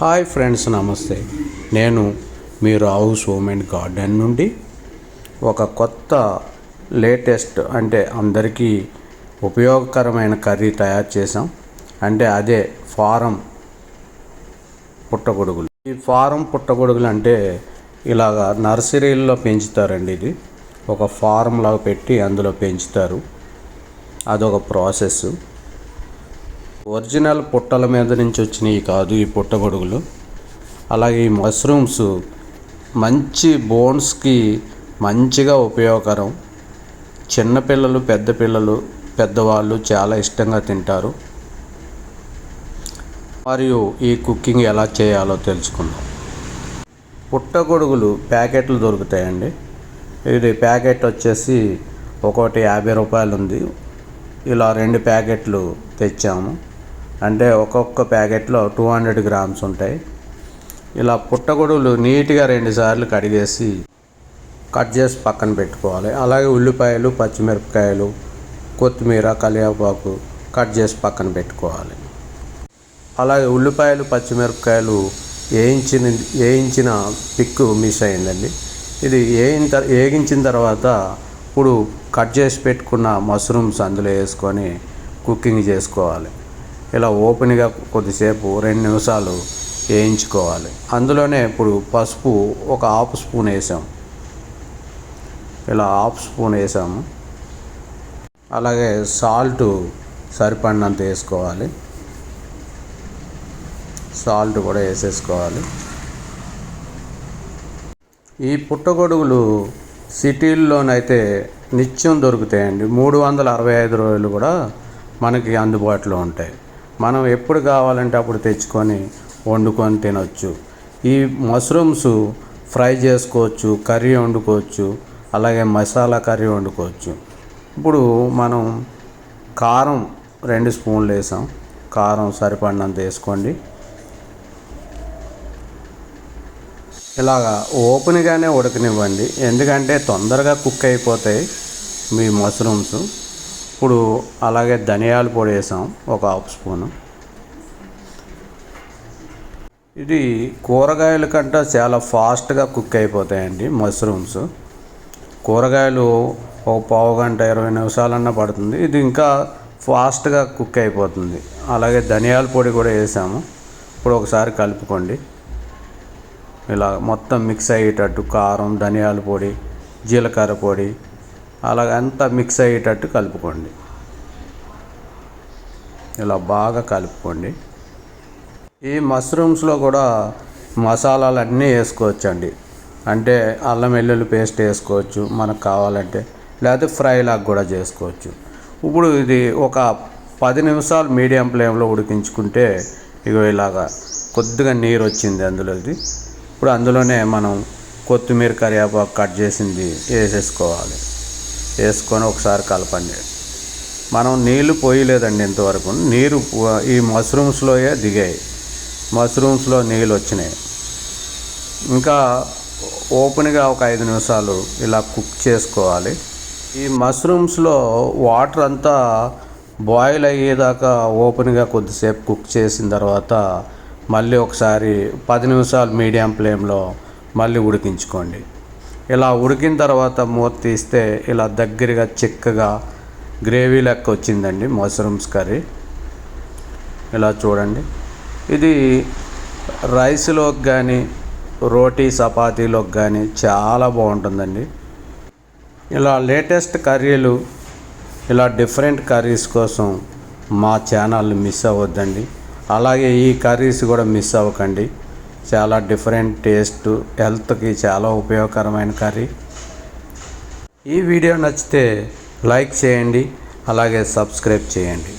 Hi friends నమస్తే. నేను మీ హౌస్ హోమ్ అండ్ గార్డెన్ నుండి ఒక కొత్త లేటెస్ట్ అంటే అందరికీ ఉపయోగకరమైన కర్రీ తయారు చేసాం అంటే అదే ఫారం పుట్టగొడుగులు. ఈ ఫారం పుట్టగొడుగులు అంటే ఇలాగ నర్సరీల్లో పెంచుతారండి ఇది. ఒక ఫారం లాగా పెట్టి అందులో పెంచుతారు. అదొక ప్రాసెస్ ఒరిజినల్ పుట్టల మీద నుంచి వచ్చినవి కాదు ఈ పుట్టగొడుగులు. అలాగే ఈ మష్రూమ్స్ మంచి బోన్స్కి మంచిగా ఉపయోగకరం. చిన్నపిల్లలు పెద్ద పిల్లలు పెద్దవాళ్ళు చాలా ఇష్టంగా తింటారు. మరియు ఈ కుకింగ్ ఎలా చేయాలో తెలుసుకుందాం. పుట్టగొడుగులు ప్యాకెట్లు దొరుకుతాయండి. ఇది ప్యాకెట్ వచ్చేసి ఒకటి యాభై రూపాయలు ఉంది ఇలా రెండు ప్యాకెట్లు తెచ్చాము. అంటే ఒక్కొక్క ప్యాకెట్లో టూ హండ్రెడ్ గ్రామ్స్ ఉంటాయి. ఇలా పుట్టగొడుగులు నీట్గా రెండుసార్లు కడిగేసి కట్ చేసి పక్కన పెట్టుకోవాలి. అలాగే ఉల్లిపాయలు పచ్చిమిరపకాయలు కొత్తిమీర కరివేపాకు కట్ చేసి పక్కన పెట్టుకోవాలి. అలాగే ఉల్లిపాయలు పచ్చిమిరపకాయలు వేయించిన వేయించిన పిక్కు మిస్ అయిందండి. ఇది వేయిన తర్ వేగించిన తర్వాత ఇప్పుడు కట్ చేసి పెట్టుకున్న మష్రూమ్స్ అందులో వేసుకొని కుకింగ్ చేసుకోవాలి. ఇలా ఓపెన్గా కొద్దిసేపు రెండు నిమిషాలు వేయించుకోవాలి. అందులోనే ఇప్పుడు పసుపు ఒక హాఫ్ స్పూన్ వేసాం. ఇలా హాఫ్ స్పూన్ వేసాము అలాగే సాల్ట్ సరిపడినంత వేసుకోవాలి. సాల్ట్ కూడా వేసేసుకోవాలి. ఈ పుట్టగొడుగులు సిటీల్లోనైతే నిత్యం దొరుకుతాయండి. మూడు వందల అరవై ఐదు రోజులు కూడా మనకి అందుబాటులో ఉంటాయి. మనం ఎప్పుడు కావాలంటే అప్పుడు తెచ్చుకొని వండుకొని తినొచ్చు. ఈ మష్రూమ్స్ ఫ్రై చేసుకోవచ్చు కర్రీ వండుకోవచ్చు అలాగే మసాలా కర్రీ వండుకోవచ్చు. ఇప్పుడు మనం కారం రెండు స్పూన్లు వేసాం. కారం సరిపడినంత వేసుకోండి. ఇలాగా ఓపెన్గానే ఉడకనివ్వండి. ఎందుకంటే తొందరగా కుక్ అయిపోతాయి మీ మష్రూమ్స్. ఇప్పుడు అలాగే ధనియాల పొడి వేసాం ఒక హాఫ్ స్పూను. ఇది కూరగాయల కంటే చాలా ఫాస్ట్గా కుక్ అయిపోతాయండి మష్రూమ్స్. కూరగాయలు ఒక పావు గంట ఇరవై నిమిషాలన్నా పడుతుంది. ఇది ఇంకా ఫాస్ట్గా కుక్ అయిపోతుంది. అలాగే ధనియాల పొడి కూడా వేసాము. ఇప్పుడు ఒకసారి కలుపుకోండి. ఇలా మొత్తం మిక్స్ అయ్యేటట్టు కారం ధనియాల పొడి జీలకర్ర పొడి అలాగ అంతా మిక్స్ అయ్యేటట్టు కలుపుకోండి. ఇలా బాగా కలుపుకోండి. ఈ మష్రూమ్స్లో కూడా మసాలాలు అన్నీ వేసుకోవచ్చండి. అంటే అల్లం వెల్లుల్లి పేస్ట్ వేసుకోవచ్చు మనకు కావాలంటే. లేకపోతే ఫ్రై లాగా కూడా చేసుకోవచ్చు. ఇప్పుడు ఇది ఒక పది నిమిషాలు మీడియం ఫ్లేమ్లో ఉడికించుకుంటే ఇగో ఇలాగా కొద్దిగా నీరు వచ్చింది అందులోది. ఇప్పుడు అందులోనే మనం కొత్తిమీర కరివేపాకు కట్ చేసింది వేసేసుకోవాలి. వేసుకొని ఒకసారి కలపండి. మనం నీళ్ళు పోయలేదండి ఇంతవరకు. నీరు ఈ మష్రూమ్స్లోయే దిగాయి. మష్రూమ్స్లో నీళ్ళు వచ్చినాయి ఇంకా ఓపెన్గా ఒక ఐదు నిమిషాలు ఇలా కుక్ చేసుకోవాలి. ఈ మష్రూమ్స్లో వాటర్ అంతా బాయిల్ అయ్యేదాకా ఓపెన్గా కొద్దిసేపు కుక్ చేసిన తర్వాత మళ్ళీ ఒకసారి పది నిమిషాలు మీడియం ఫ్లేమ్లో మళ్ళీ ఉడికించుకోండి. ఇలా ఉడికిన తర్వాత మూత తీస్తే ఇలా దగ్గరగా చిక్కగా గ్రేవీ లెక్క వచ్చిందండి మష్రూమ్స్ కర్రీ. ఇలా చూడండి. ఇది రైస్లోకి కానీ రోటీ చపాతీలోకి కానీ చాలా బాగుంటుందండి. ఇలా లేటెస్ట్ కర్రీలు ఇలా డిఫరెంట్ కర్రీస్ కోసం మా ఛానల్ మిస్ అవ్వద్దండి. అలాగే ఈ కర్రీస్ కూడా మిస్ అవ్వకండి. చాలా డిఫరెంట్ టేస్ట్ హెల్త్కి చాలా ఉపయోగకరమైన కర్రీ. ఈ వీడియో నచ్చితే లైక్ చేయండి అలాగే సబ్స్క్రైబ్ చేయండి.